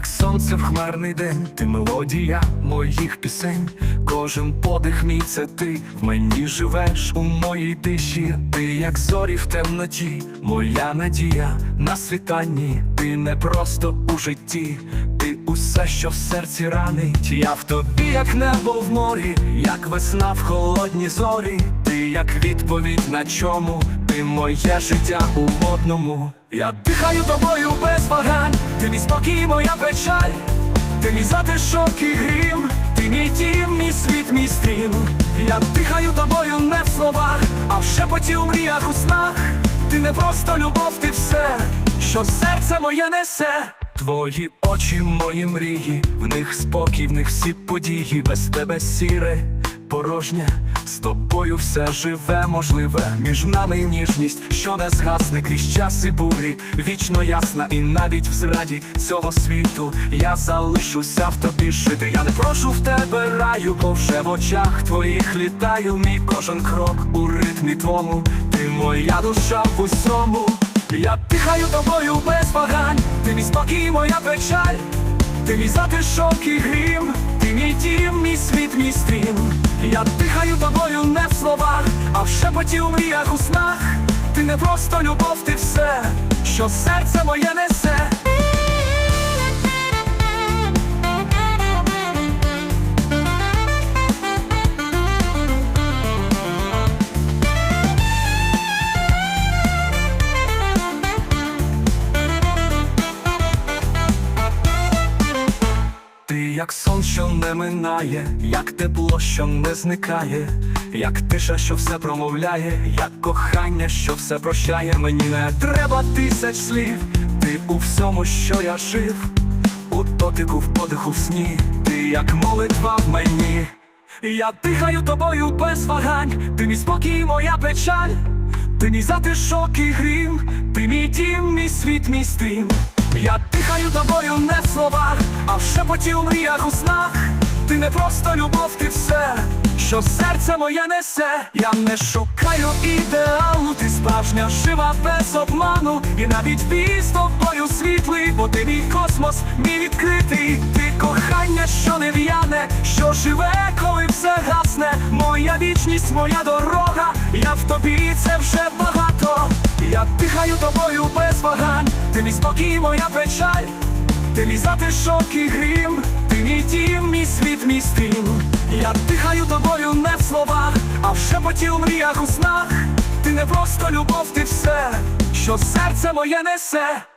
сонце в хмарний день, ти мелодія моїх пісень, кожен подих мій це ти. В мені живеш у моїй тиші, ти як зорі в темноті, моя надія на світанні, ти не просто у житті, ти усе, що в серці ранить. Я в тобі, як небо в морі, як весна в холодні зорі, ти як відповідь на чому, ти моє життя у модному. Я дихаю тобою без вагань, ти мій спокій, моя печаль, ти мій затишок і грім, ти мій дім, мій світ, мій стрім. Я дихаю тобою не в словах, а в шепоті у мріях у снах. Ти не просто любов, ти все, що серце моє несе. Твої очі, мої мрії, в них спокій, в них всі події, без тебе сіре, порожнє, з тобою все живе, можливе, між нами ніжність, що не згасне. Крізь час і бурі, вічно ясна, і навіть в зраді цього світу я залишуся в тобі жити. Я не прошу в тебе раю, бо вже в очах твоїх літаю, мій кожен крок у ритмі твому, ти моя душа в усьому. Я дихаю тобою без вагань, ти мій спокій, моя печаль, ти мій затишок і грім, ти мій дім, мій світ, мій стрім. Я дихаю тобою не в словах, а в шепоті у мріях у снах. Ти не просто любов, ти все, що серце моє несе. Як сон, що не минає, як тепло, що не зникає, як тиша, що все промовляє, як кохання, що все прощає. Мені не треба тисяч слів, ти у всьому, що я жив, у дотику, в подиху, в сні, ти як молитва в мені. Я дихаю тобою без вагань, ти мій спокій, моя печаль, ти мій затишок і грім, ти мій дім, мій світ, мій стрім. Я дихаю тобою не в словах, а в шепоті у мріях у снах. Ти не просто любов, ти все, що серце моє несе. Я не шукаю ідеалу, ти справжня жива без обману. І навіть бій з тобою світлий, бо ти мій космос, мій відкритий. Вічність, моя дорога. Я в тобі це вже багато. Я дихаю тобою без вагань, ти мій спокій, моя печаль, ти мій затишок і грім, ти мій дім, мій світ, мій стрім. Я дихаю тобою не в словах, а в шепоті у мріях у снах. Ти не просто любов, ти все, що серце моє несе.